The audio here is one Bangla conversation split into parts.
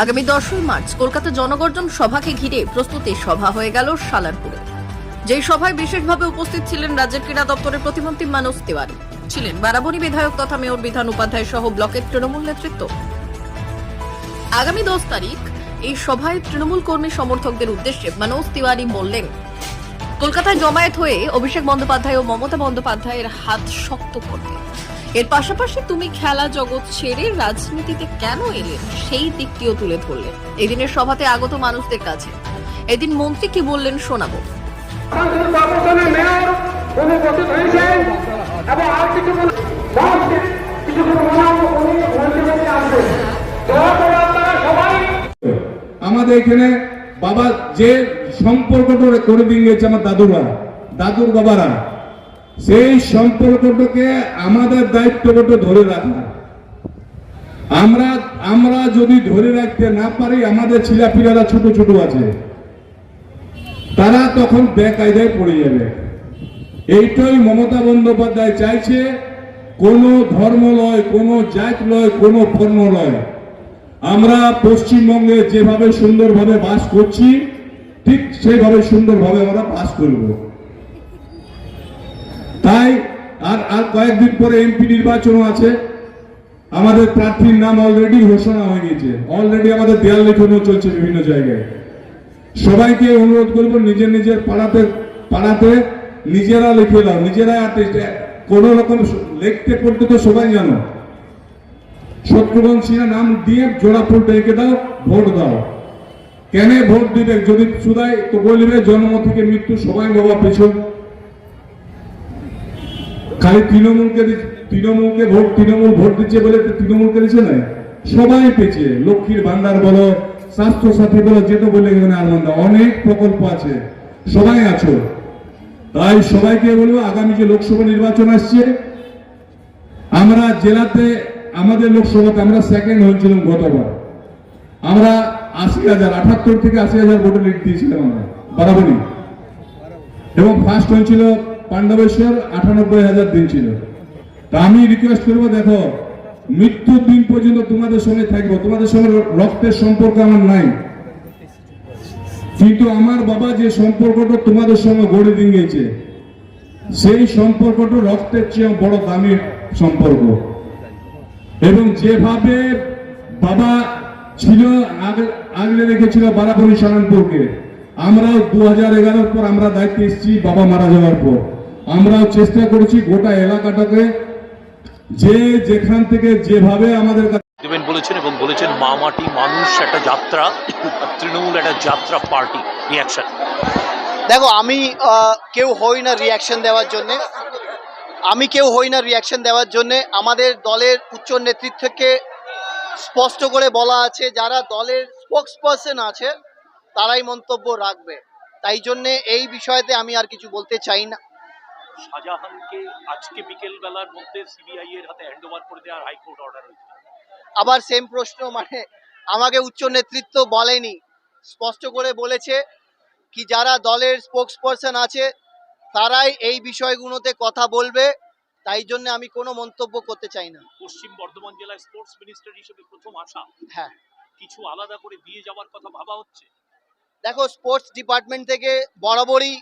আগামী দশই মার্চ কলকাতা জনগর্জন সভাকে ঘিরে প্রস্তুতি সভা হয়ে গেল সালারপুরে। যেই সভায় বিশেষভাবে উপস্থিত ছিলেন রাজ্যের ক্রীড়া দপ্তরের প্রতিমন্ত্রী মানস তিওয়ারি। ছিলেন বারাবণী বিধায়ক তথা মেয়র বিধান উপাধ্যায় সহ ব্লকের তৃণমূল নেতৃত্ব। আগামী দশ তারিখ এই সভায় তৃণমূল কর্মী সমর্থকদের উদ্দেশ্যে মানস তিওয়ারি বললেন, কলকাতায় জমায়েত হয়ে অভিষেক বন্দ্যোপাধ্যায় ও মমতা বন্দ্যোপাধ্যায়ের হাত শক্ত করতে। এর পাশাপাশি তুমি খেলা জগৎ ছেড়ে রাজনীতিতে কেন এলে? সেই দিকটিও তুলে ধরলেন এদিনের সভাতে আগত মানুষদের কাছে। এদিন মন্ত্রী কি বললেন শোনাবো। আমাদের এখানে বাবা যে সম্পর্কটা করে দিয়ে গেছে আমার দাদুরা দাদুর বাবারা। সেই সম্পর্কটাকে আমাদের দায়িত্বটা ধরে রাখা। আমরা আমরা যদি ধরে রাখতে না পারি, আমাদের ছিলাপিলারা ছোট ছোট আছে। তারা তখন বেকায়দায় পড়ে যাবে। এইটাই মমতা বন্দ্যোপাধ্যায় চাইছে, কোনো ধর্ম লয়, কোনো জাত লয়, কোনো বর্ণ লয়। আমরা পশ্চিমবঙ্গে যেভাবে সুন্দরভাবে বাস করছি, ঠিক সেইভাবে সুন্দরভাবে আমরা বাস করব। তাই আর আর কয়েকদিন পরে এমপি নির্বাচনও আছে। আমাদের প্রার্থীর নাম অলরেডি ঘোষণা হয়ে গেছে অলরেডি আমাদের দেয়াল লেখনও চলছে বিভিন্ন জায়গায়। সবাইকে অনুরোধ করব নিজের নিজের পাড়াতে পাড়াতে নিজেরা লিখে দাও। নিজেরা artist, কোনো রকম লিখতে পড়তে তো সবাই জানো। শত্রুঘ্ন সিনহা নাম দিয়ে জোড়া ফুল রেখে দাও ভোট দাও। কেন ভোট দিবে? যদি সুদাই তো বলবে জন্ম থেকে মৃত্যু সবাই বাবা পেছন। খালি তৃণমূলকে তৃণমূলকে ভোট, তৃণমূল ভোট দিচ্ছে বলে তৃণমূলকে দিচ্ছে না। সবাই পেয়েছে। লক্ষ্মীর ভান্ডার বলো স্বাস্থ্য সাথী বলো যেটা বলে আনন্দ অনেক প্রকল্প আছে। সবাই আছো। তাই সবাইকে বলব, আগামী যে লোকসভা নির্বাচন আসছে, আমরা জেলাতে, আমাদের লোকসভাতে আমরা সেকেন্ড হয়েছিলাম গতবার। আমরা আশি হাজার আঠাত্তর থেকে আশি হাজার ভোটে লিড দিয়েছিলাম আমরা বরাবরই এবং ফার্স্ট হয়েছিল পাণ্ডবেশ্বর আটানব্বই হাজার দিন ছিল। তা আমি রিকোয়েস্ট করব, দেখো, মৃত্যুর দিন পর্যন্ত তোমাদের সঙ্গে থাকব। তোমাদের সঙ্গে রক্তের সম্পর্ক আমার নাই। কিন্তু আমার বাবা যে সম্পর্কটা তোমাদের সঙ্গে গড়ে দিয়ে গেছে সেই সম্পর্কটা রক্তের চেয়ে বড় দামি সম্পর্ক। এবং যেভাবে বাবা ছিল, আগলে রেখেছিল বারাবরী সালানপুরকে আমরাও দু হাজার পর আমরা দায়িত্বে এসেছি, বাবা মারা যাওয়ার পর। আমরাও চেষ্টা করেছি গোটা এলাকাটাকে যে যেখান থেকে যেভাবে আমাদের দেবেন বলেছেন এবং বলেছেন মা মাটি মানুষ একটা যাত্রা তৃণমূল একটা যাত্রা পার্টি রিয়াকশন দেখো আমি আহ, কেউ হই না রিয়াকশন দেওয়ার জন্যে। আমি কেউ হই না রিয়াকশন দেওয়ার জন্যে। আমাদের দলের উচ্চ নেতৃত্বকে স্পষ্ট করে বলা আছে যারা দলের স্পোক্স পার্সন আছে তারাই মন্তব্য রাখবে। তাই জন্যে এই বিষয়তে আমি আর কিছু বলতে চাই না। শাহজাহানকে আজকে বিকেল বেলার মধ্যে সিবিআই এর হাতে হ্যান্ড ওভার করে দেওয়ার হাইকোর্ট অর্ডার হয়েছে। আবার সেম প্রশ্ন মানে আমাকে উচ্চ নেতৃত্ব বলেনি। স্পষ্ট করে বলেছে কি যারা দলের স্পোক্স পার্সন আছে তারাই এই বিষয়গুলোতে কথা বলবে। তাই জন্য আমি কোনো মন্তব্য করতে চাই না। পশ্চিম বর্ধমান জেলায় স্পোর্টস মিনিস্টার হিসেবে প্রথম আসা। হ্যাঁ। কিছু আলাদা করে দিয়ে যাওয়ার কথা ভাবা হচ্ছে? দেখো স্পোর্টস ডিপার্টমেন্ট থেকে বরাবরই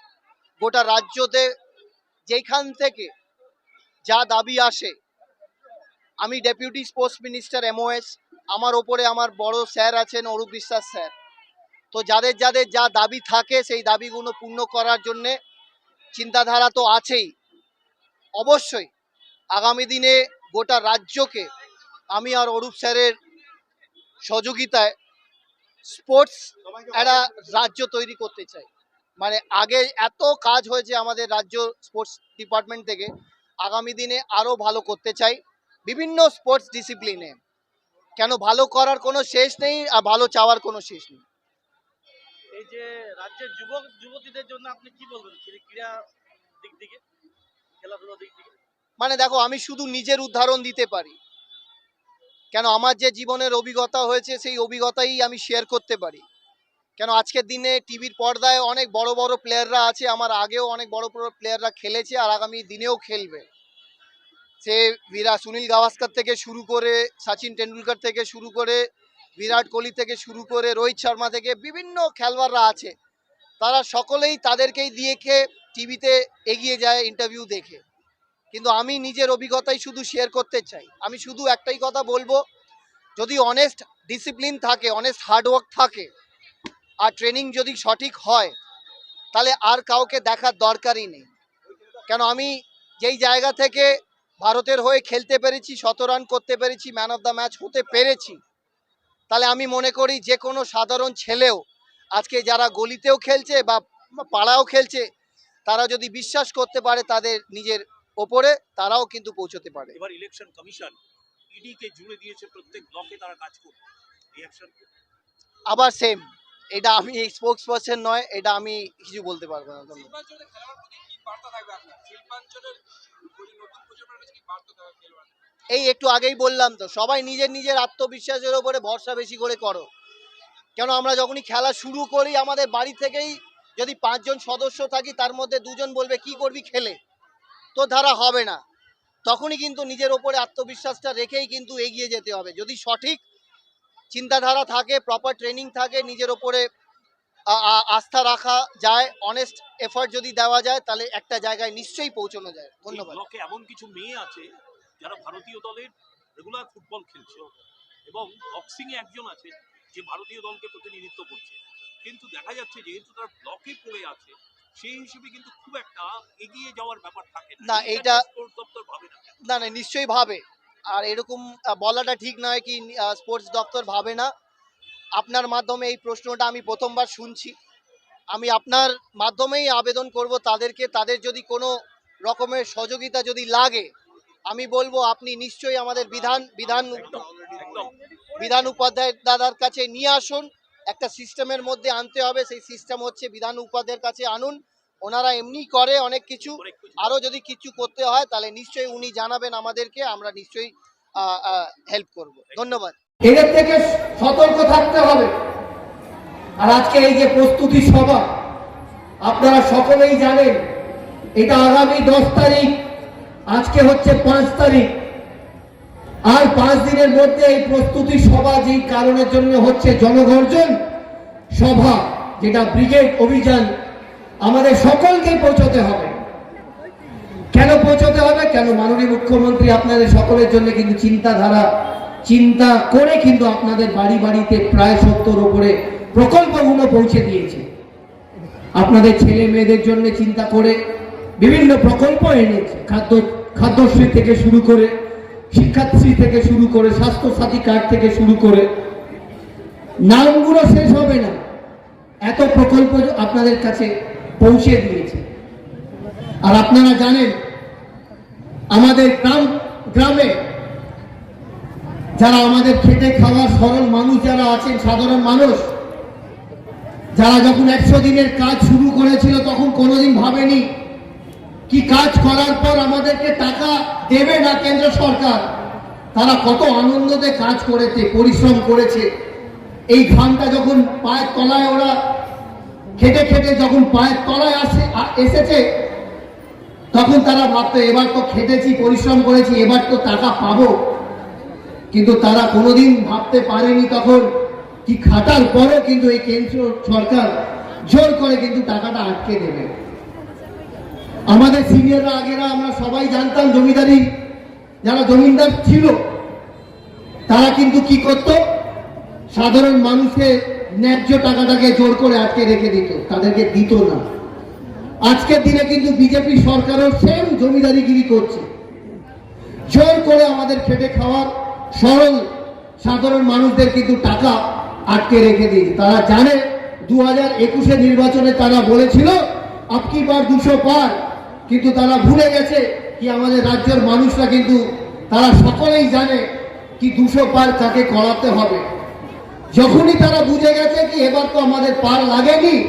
গোটা রাজ্যতে যেখান থেকে যা দাবি আসে, আমি ডেপুটি স্পোর্টস মিনিস্টার এমওএস আমার ওপরে আমার বড় স্যার আছেন অরূপ বিশ্বাস স্যার। তো যাদের যাদের যা দাবি থাকে, সেই দাবিগুলো পূর্ণ করার জন্যে চিন্তাধারা তো আছেই। অবশ্যই আগামী দিনে গোটা রাজ্যকে আমি আর অরূপ স্যারের সহযোগিতায় স্পোর্টস একটা রাজ্য তৈরি করতে চাই। মানে আগে এত কাজ হয়েছে আমাদের রাজ্য স্পোর্টস ডিপার্টমেন্ট থেকে আগামী দিনে আরও ভালো করতে চাই বিভিন্ন স্পোর্টস ডিসিপ্লিনে কেন ভালো করার কোনো শেষ নেই আর ভালো চাওয়ার কোনো শেষ নেই। এই যে রাজ্যের যুবক যুবতীদের জন্য আপনি কি বলবেন? ক্রীড়া দিক থেকে? খেলাধুলা দিক থেকে? মানে দেখো আমি শুধু নিজের উদাহরণ দিতে পারি। কেন আমার যে জীবনের অভিজ্ঞতা হয়েছে সেই অভিজ্ঞতাই আমি শেয়ার করতে পারি। কেন আজকের দিনে টিভির পর্দায় অনেক বড় বড় প্লেয়াররা আছে, আমার আগেও অনেক বড় বড় প্লেয়াররা খেলেছে আর আগামী দিনেও খেলবে। সে বিরা সুনীল গাভাস্কর থেকে শুরু করে, সচিন টেন্ডুলকার থেকে শুরু করে, বিরাট কোহলি থেকে শুরু করে, রোহিত শর্মা থেকে বিভিন্ন খেলোয়াড়রা আছে। তারা সকলেই তাদেরকেই দিয়েকে টিভিতে এগিয়ে যায় ইন্টারভিউ দেখে। কিন্তু আমি নিজের অভিজ্ঞতাই শুধু শেয়ার করতে চাই। আমি শুধু একটাই কথা বলব, যদি অনেস্ট ডিসিপ্লিন থাকে অনেস্ট হার্ডওয়ার্ক থাকে আর ট্রেনিং যদি সঠিক হয় তাহলে আর কাউকে দেখার দরকারই নেই। কেন আমি যেই জায়গা থেকে ভারতের হয়ে খেলতে পেরেছি শত রান করতে পেরেছি ম্যান অফ দ্য ম্যাচ হতে পেরেছি তাহলে আমি মনে করি যে কোনো সাধারণ ছেলেও আজকে যারা গলিতেও খেলছে বা পাড়াও খেলছে তারা যদি বিশ্বাস করতে পারে তাদের নিজের ওপরে তারাও কিন্তু পৌঁছতে পারে। এবার ইলেকশন কমিশন ইডি কে জুড়ে দিয়েছে প্রত্যেক ব্লকে তারা কাজ করবে আবার সেম এটা আমি স্পোক্স পার্সন নয় এটা আমি কিছু বলতে পারব না এই একটু আগেই বললাম তো সবাই নিজের নিজের আত্মবিশ্বাসের ওপরে ভরসা বেশি করে করো। কেন আমরা যখনই খেলা শুরু করি আমাদের বাড়ি থেকেই যদি পাঁচজন সদস্য থাকি তার মধ্যে দুজন বলবে কি করবি খেলে? তো ধারা হবে না। তখনই কিন্তু নিজের ওপরে আত্মবিশ্বাসটা রেখেই কিন্তু এগিয়ে যেতে হবে। যদি সঠিক চিন্তাধারা থাকে প্রপার ট্রেনিং থাকে নিজের ওপরে আস্থা রাখা যায় অনেস্ট এফার্ট যদি দেওয়া যায় তাহলে একটা জায়গায় নিশ্চয়ই পৌঁছানো যায়। ধন্যবাদ। এমন কিছু মেয়ে আছে যারা ভারতীয় দলের রেগুলার ফুটবল খেলছে এবং বক্সিং এ একজন আছে যে ভারতীয় দলকে প্রতিনিধিত্ব করছে। কিন্তু দেখা যাচ্ছে যেহেতু তার ব্লকে পড়ে আছে সেই হিসেবে কিন্তু খুব একটা এগিয়ে যাওয়ার ব্যাপার থাকে না, না। না না নিশ্চয়ই ভাবে। আর এরকম বলাটা ঠিক নয় কি স্পোর্টস দপ্তর ভাবে না। আপনার মাধ্যমে এই প্রশ্নটা আমি প্রথমবার শুনছি। আমি আপনার মাধ্যমেই আবেদন করব তাদেরকে। তাদের যদি কোনো রকমের সহযোগিতা যদি লাগে, আমি বলব আপনি নিশ্চয়ই আমাদের বিধান বিধান বিধান উপাধ্যায় দাদার কাছে নিয়ে আসুন। একটা সিস্টেমের মধ্যে আনতে হবে। সেই সিস্টেম হচ্ছে বিধান উপাধ্যায়ের কাছে আনুন। ওনারা এমনি করে অনেক কিছু। আরও যদি কিছু করতে হয় তাহলে নিশ্চয়ই উনি জানাবেন আমাদেরকে আমরা নিশ্চয়ই হেল্প করব। ধন্যবাদ। এদের থেকে সতর্ক থাকতে হবে। আর আজকে এই যে প্রস্তুতি সভা আপনারা সকলেই জানেন এটা আগামী দশ তারিখ আজকে হচ্ছে পাঁচ তারিখ। আর পাঁচ দিনের মধ্যে এই প্রস্তুতি সভা যেই কারণের জন্য হচ্ছে জনগর্জন সভা যেটা ব্রিগেড অভিযান আমাদের সকলকেই পৌঁছতে হবে। কেন পৌঁছতে হবে? কেন মাননীয় মুখ্যমন্ত্রী আপনাদের সকলের জন্য কিন্তু চিন্তাধারা, চিন্তা করে কিন্তু আপনাদের বাড়ি বাড়িতে প্রায় সত্তর ওপরে প্রকল্পগুলো পৌঁছে দিয়েছে। আপনাদের ছেলে মেয়েদের জন্য চিন্তা করে বিভিন্ন প্রকল্প এনেছে। খাদ্য, খাদ্যশ্রী থেকে শুরু করে, শিক্ষাশ্রী থেকে শুরু করে, স্বাস্থ্যসাথী কার্ড থেকে শুরু করে। নামগুলো শেষ হবে না। এত প্রকল্প আপনাদের কাছে পৌঁছে দিয়েছে। আর আপনারা জানেন, আমাদের গ্রাম, গ্রামে যারা আমাদের খেটে খাওয়া সরল মানুষ যারা আছেন, সাধারণ মানুষ, যারা যখন একশো দিনের কাজ শুরু করেছিল, তখন কোনোদিন ভাবেনি কি কাজ করার পর আমাদেরকে টাকা দেবে না কেন্দ্র সরকার। তারা কত আনন্দতে কাজ করেছে, পরিশ্রম করেছে। এই ঘামটা যখন পায়ের তলায় ওরা খেটে খেটে যখন পায়ের তলায় আসে এসেছে, তখন তারা ভাবতো, এবার তো খেটেছি, পরিশ্রম করেছি, এবার তো টাকা পাবো। কিন্তু তারা কোনোদিন ভাবতে পারেনি তখন কি খাটার পরে কিন্তু এই কেন্দ্র সরকার জোর করে কিন্তু টাকাটা আটকে দেবে। আমাদের সিনিয়ররা, আগেরা আমরা সবাই জানতাম জমিদারি, যারা জমিদার ছিল, তারা কিন্তু কি করত? সাধারণ মানুষকে ন্যায্য টাকাটাকে জোর করে আটকে রেখে দিত, তাদেরকে দিত না। আজকের দিনে কিন্তু বিজেপি সরকারও সেম জমিদারিগিরি করছে। জোর করে আমাদের খেটে খাওয়ার সরল সাধারণ মানুষদের কিন্তু টাকা আটকে রেখে দিয়েছে। তারা জানে দু হাজার একুশে নির্বাচনে তারা বলেছিল, আপকি বার দুশো পার, কিন্তু তারা ভুলে গেছে কি আমাদের রাজ্যের মানুষরা কিন্তু, তারা সকলেই জানে কি দুশো পার তাকে করাতে হবে। যখনই তারা বুঝে গেছে কি এবার তো আমাদের পার লাগেনি,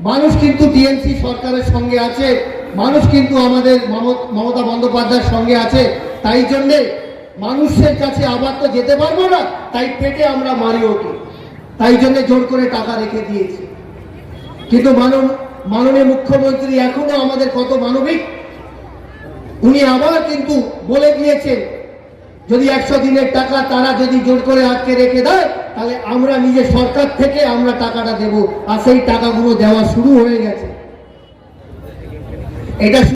মানুষ কিন্তু টিএমসি সরকারের সঙ্গে আছে, মানুষ কিন্তু আমাদের মম- মমতা বন্দ্যোপাধ্যায়ের সঙ্গে আছে, তাই জন্যে মানুষের কাছে আবার তো যেতে পারব না, তাই পেটে আমরা মারি ওকে। তাই জন্য জোর করে টাকা রেখে দিয়েছি। কিন্তু মানব, মাননীয় মুখ্যমন্ত্রী এখনও আমাদের কত মানবিক? উনি আবার কিন্তু বলে দিয়েছেন, যদি একশো দিনের টাকা তারা যদি জোর করে আটকে রেখে দেয় তাহলে আমরা নিজে সরকার থেকে আমরা টাকাটা দেব। আর সেই টাকাগুলো দেওয়া শুরু হয়ে গেছে। এটা